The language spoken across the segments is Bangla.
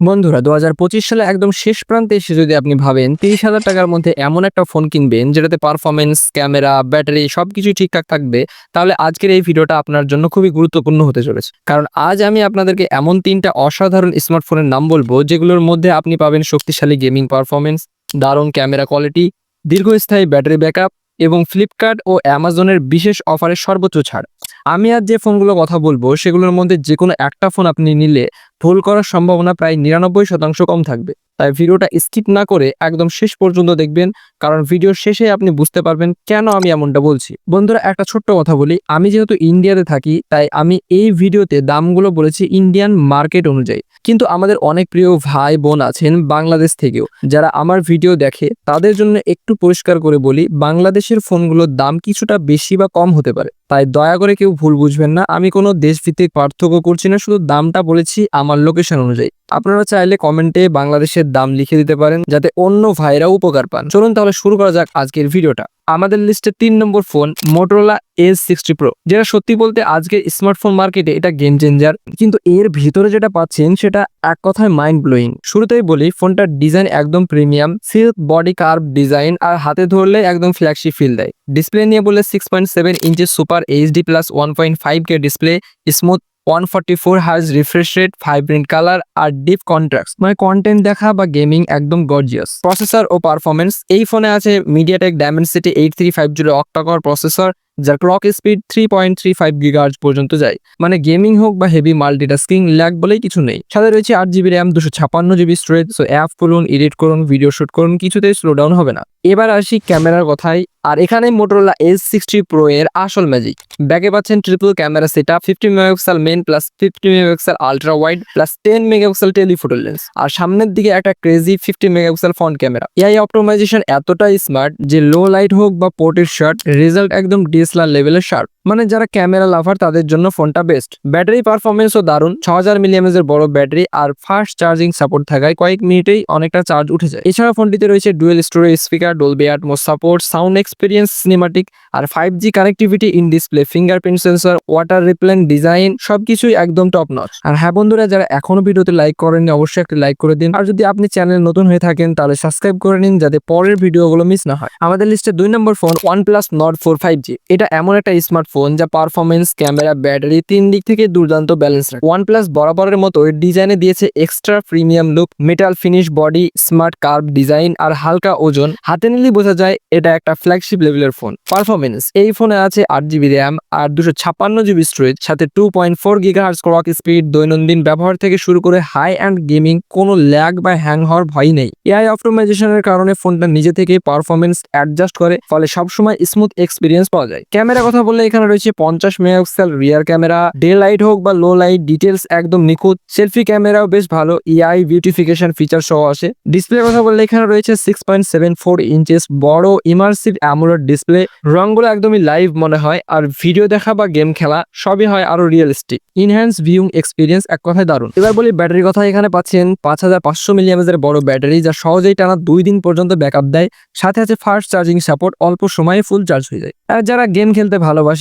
বন্ধুরা দু হাজার পঁচিশ সালে একদম শেষ প্রান্তে এসে যদি আপনি ভাবেন, তিরিশ হাজার টাকার মধ্যে এমন একটা ফোন কিনবেন, যেটাতে পারফরমেন্স ক্যামেরা ব্যাটারি সব কিছুই ঠিকঠাক থাকবে, তাহলে আজকের এই ভিডিওটা আপনার জন্য খুবই গুরুত্বপূর্ণ হতে চলেছে। কারণ আজ আমি আপনাদেরকে এমন তিনটা অসাধারণ স্মার্টফোনের নাম বলব, যেগুলোর মধ্যে আপনি পাবেন শক্তিশালী গেমিং পারফরমেন্স দারুণ ক্যামেরা কোয়ালিটি দীর্ঘস্থায়ী ব্যাটারি ব্যাকআপ এবং ফ্লিপকার্ট ও অ্যামাজনের বিশেষ অফারের সর্বোচ্চ ছাড়। আমি আর যে ফোনগুলো কথা বলব, সেগুলোর মধ্যে যে কোনো একটা ফোন আপনি নিলে ভুল করার সম্ভাবনা প্রায় নিরানব্বই শতাংশ কম থাকবে। তাই ভিডিওটা স্কিপ না করে একদম শেষ পর্যন্ত দেখবেন, কারণ ভিডিওর শেষে আপনি বুঝতে পারবেন কেন আমি এমনটা বলছি। বন্ধুরা, একটা ছোট্ট কথা বলি, আমি যেহেতু ইন্ডিয়াতে থাকি, তাই আমি এই ভিডিওতে দামগুলো বলেছি ইন্ডিয়ান মার্কেট অনুযায়ী। কিন্তু আমাদের অনেক প্রিয় ভাই বোন আছেন বাংলাদেশ থেকেও, যারা আমার ভিডিও দেখে, তাদের জন্য একটু পরিষ্কার করে বলি, বাংলাদেশের ফোনগুলোর দাম কিছুটা বেশি বা কম হতে পারে। তাই দয়া করে কেউ ভুল বুঝবেন না, আমি কোনো দেশভিত্তিক পার্থক্য করছি না, শুধু দামটা বলেছি আমার লোকেশন অনুযায়ী। আপনারা চাইলে কমেন্টে বাংলাদেশের দাম লিখে দিতে পারেন, যাতে অন্য ভাইরাও উপকার পান। চলুন তাহলে শুরু করা যাক আজকের ভিডিওটা। আমাদের লিস্টে তিন number phone Motorola S sixty pro যেটা সত্যি বলতে আজকের স্মার্টফোন মার্কেটে এটা গেম চেঞ্জার কিন্তু এর ভিতরে যেটা পাচ্ছেন সেটা এক কথায় মাইন্ড ব্লোয়িং শুরুতেই বলি ফোনটার ডিজাইন একদম premium silk body curve design আর হাতে ধরলে একদম ফ্ল্যাগশিপ ফিল দেয়। ডিসপ্লে নিয়ে বলে six point seven ইঞ্চের super HD plus one point five K display smooth one forty four hertz refresh rate vibrant colour আর ডিপ কন্ট্রাক্ট মানে কন্টেন্ট দেখা বা গেমিং একদম গর্জিয়াস প্রসেসর ও পারফরমেন্স এই ফোনে আছে MediaTek dimensity eight three five zero octacore processor যার clock speed three point three five gigahertz পর্যন্ত যায়। মানে গেমিং হোক বা হেভি মাল্টিটাস্কিং ল্যাগ বলেই কিছু নেই। সাথে রয়েছে আট জিবি র্যাম দুশো ছাপান্ন জিবি স্টোরেজ সো অ্যাপ করুন এডিট করুন ভিডিও শুট করুন, কিছুতেই স্লো ডাউন হবে না। এবার আসি ক্যামেরার কথায়। আর এখানে মোটরোলা এস সিক্সটি প্রো এর আসল ম্যাজিক ব্যাকে পাচ্ছেন triple camera set up fifty megapixel main plus fifty megapixel ultra wide plus ten megapixel telephoto lens আর সামনের দিকে একটা crazy fifty megapixel front camera AI optimisation এতটাই স্মার্ট যে লো লাইট হোক বা পোর্টের শার্ট রেজাল্ট একদম ডিএসএলআর লেভেলের শার্প মানে যারা ক্যামেরা লাভার, তাদের জন্য ফোনটা বেস্ট ব্যাটারি পারফরমেন্সও দারুণ। ছ হাজার মিলিয়ামেজের বড় ব্যাটারি আর ফাস্ট চার্জিং সাপোর্ট থাকায় কয়েক মিনিটেই অনেকটা চার্জ উঠে যায়। এছাড়া ফোনটিতে রয়েছে dual storage speaker Dolby Atmos support sound experience cinematic R five G connectivity in display fingerprint sensor water রিপ্লেন design সবকিছুই একদম টপ নচ আর হ্যাঁ বন্ধুরা, যারা এখনও ভিডিওতে লাইক করেননি, অবশ্যই একটা লাইক করে দিন। আর যদি আপনি চ্যানেল নতুন হয়ে থাকেন, তাহলে সাবস্ক্রাইব করে নিন যাতে পরের ভিডিওগুলো মিস না হয়। আমাদের লিস্টে দুই নম্বর phone one plus Nord four five G এটা এমন একটা স্মার্টফোন যা পারফরমেন্স ক্যামেরা ব্যাটারি তিন দিক থেকে দুর্দান্ত ব্যালেন্স রাখে। ওয়ান প্লাস বরাবরের মতো ডিজাইনে দিয়েছে extra premium look metal finish body smart curve design আর হালকা ওজন। হাতে নিলেই বোঝা যায় এটা একটা ফ্ল্যাগশিপ লেভেলের ফোন পারফরমেন্স এই ফোনে আছে আট জিবি র্যাম আর দুশো ছাপ্পান্ন জিবি স্টোরেজ সাথে two point four gigahertz clock speed দৈনন্দিন ব্যবহার থেকে শুরু করে হাই অ্যান্ড গেমিং কোনো ল্যাগ বা হ্যাং হওয়ার ভয় নেই। এআই অপটোমাইজেশনের কারণে ফোনটা নিজে থেকে পারফরমেন্স অ্যাডজাস্ট করে, ফলে সবসময় স্মুথ এক্সপিরিয়েন্স পাওয়া যায়। ক্যামেরা কথা বললে এখানে রয়েছে পঞ্চাশ megapixel rear camera day light হোক বা লো লাইট ডিটেলস একদম নিখুঁত। সেলফি ক্যামেরাও বেশ ভালো ইআই বিউটিফিকেশন ফিচার সহ আসে। ডিসপ্লে কথা বললে এখানে রয়েছে six point seven four inches বড় ইমার্সিভ অ্যামোলেড ডিসপ্লে রংগুলো একদমই লাইভ মনে হয়, আর ভিডিও দেখা বা গেম খেলা সবই হয় আরও রিয়েলিস্টিক ইনহ্যান্স ভিউং এক্সপিরিয়েন্স এক কথায় দারুণ। এবার বলি ব্যাটারির কথা এখানে পাচ্ছেন, পাঁচ হাজার পাঁচশো মিলিয়ামেজের বড় ব্যাটারি যা সহজেই টানা দুই দিন পর্যন্ত ব্যাকআপ দেয়। সাথে আছে ফাস্ট চার্জিং সাপোর্ট অল্প সময়ে ফুল চার্জ হয়ে যায়। আর যারা গেম খেলতে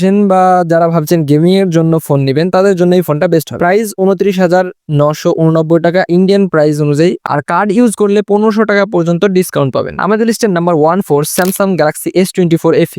ভালোবাসেন বা যারা ভাবছেন গেমিং এর জন্য ফোন নেবেন, তাদের জন্য এই ফোনটা বেস্ট হবে। প্রাইস উনত্রিশ হাজার নশো উননব্বই টাকা ইন্ডিয়ান প্রাইস অনুযায়ী আর কার্ড ইউজ করলে পনেরোশো টাকা পর্যন্ত ডিসকাউন্ট পাবেন। আমাদের লিস্টের number one four Samsung Galaxy S twenty four F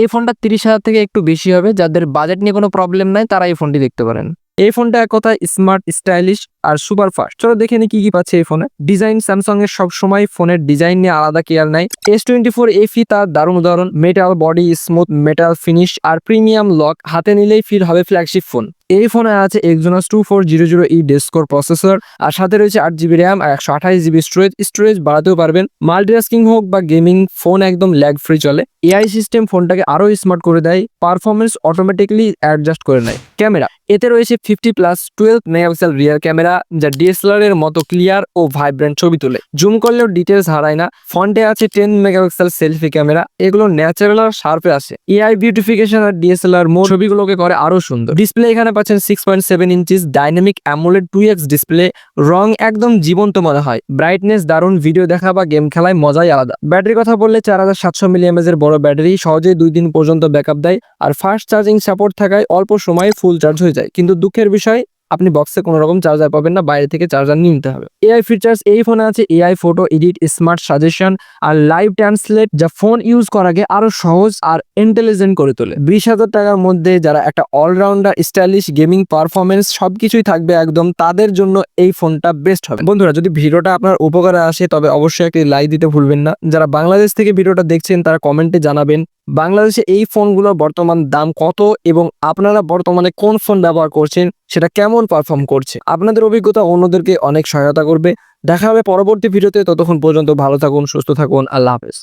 এই ফোনটা তিরিশ হাজার থেকে একটু বেশি হবে। যাদের বাজেট নিয়ে কোনো প্রবলেম নাই, তারা এই ফোনটি দেখতে পারেন। এই ফোনটা এক কথায় স্মার্ট স্টাইলিশ আর সুপার ফাস্ট চলো দেখে নি কি কি পাচ্ছে এই ফোনে। ডিজাইন স্যামসাং এর সবসময় ফোনের ডিজাইন নিয়ে আলাদা কেয়ার নাই। এস টোয়েন্টি ফোর এফি তার দারুণ উদাহরণ metal body smooth metal finish আর প্রিমিয়াম লক হাতে নিলেই ফিল হবে ফ্ল্যাগশিপ ফোন এই ফোনে আছে Exynos two four zero zero E deca core processor আর সাথে রয়েছে আট জিবি র্যাম আর একশো আঠাশ জিবি স্টোরেজ স্টোরেজ বাড়াতেও পারবেন। মাল্টিটাস্কিং হোক বা গেমিং ফোন একদম ল্যাগ ফ্রি চলে। এআই সিস্টেম ফোনটাকে আরও স্মার্ট করে দেয় পারফরমেন্স অটোমেটিকলি অ্যাডজাস্ট করে নেয়। ক্যামেরা, এতে রয়েছে fifty plus twelve megapixel rear camera, যা ডিএসএলআর এর মতো ক্লিয়ার ও ভাইব্রেন্ট ছবি তোলে। জুম করলেও ডিটেলস হারায় না। ফ্রন্টে আছে টেন মেগাপিক্সেল সেলফি ক্যামেরা, এগুলো ন্যাচারাল আর শার্পে আসে। এআই বিউটিফিকেশন আর ডিএসএলআর মোড ছবিগুলোকে করে আরও সুন্দর। ডিসপ্লে এখানে পাচ্ছেন six point seven inches dynamic AMOLED two X display রং একদম জীবন্ত মনে হয়। ব্রাইটনেস দারুণ ভিডিও দেখা বা গেম খেলায় মজাই আলাদা। ব্যাটারি কথা বললে চার হাজার সাতশো মিলিয়ামেজের বড় ব্যাটারি সহজেই দুই দিন পর্যন্ত ব্যাকআপ দেয়, আর ফাস্ট চার্জিং সাপোর্ট থাকায় অল্প সময়ে ফুল চার্জ হয়ে যায়। কিন্তু দুঃখের বিষয় আপনি বক্সে কোনো রকম চার্জার পাবেন না, বাইরে থেকে চার্জার নিয়ে নিতে হবে। এআই ফিচার্স এই ফোনে আছে AI photo edit smart suggestion আর লাইভ ট্রান্সলেট যা ফোন ইউজ করাকে আরও সহজ আর ইন্টেলিজেন্ট করে তোলে। বিশ হাজার টাকার মধ্যে যারা একটা অলরাউন্ডার স্টাইলিশ গেমিং পারফরমেন্স সবকিছুই থাকবে একদম, তাদের জন্য এই ফোনটা বেস্ট হবে। বন্ধুরা, যদি ভিডিওটা আপনার উপকারে আসে, তবে অবশ্যই একটি লাইক দিতে ভুলবেন না। যারা বাংলাদেশ থেকে ভিডিওটা দেখছেন, তারা কমেন্টে জানাবেন বাংলাদেশে এই ফোনগুলোর বর্তমান দাম কত এবং আপনারা বর্তমানে কোন ফোন ব্যবহার করছেন, সেটা কেমন পারফর্ম করছে? আপনাদের অভিজ্ঞতা অন্যদেরকে অনেক সহায়তা করবে। দেখা হবে পরবর্তী ভিডিওতে, ততক্ষণ পর্যন্ত ভালো থাকুন, সুস্থ থাকুন, আল্লাহ হাফেজ।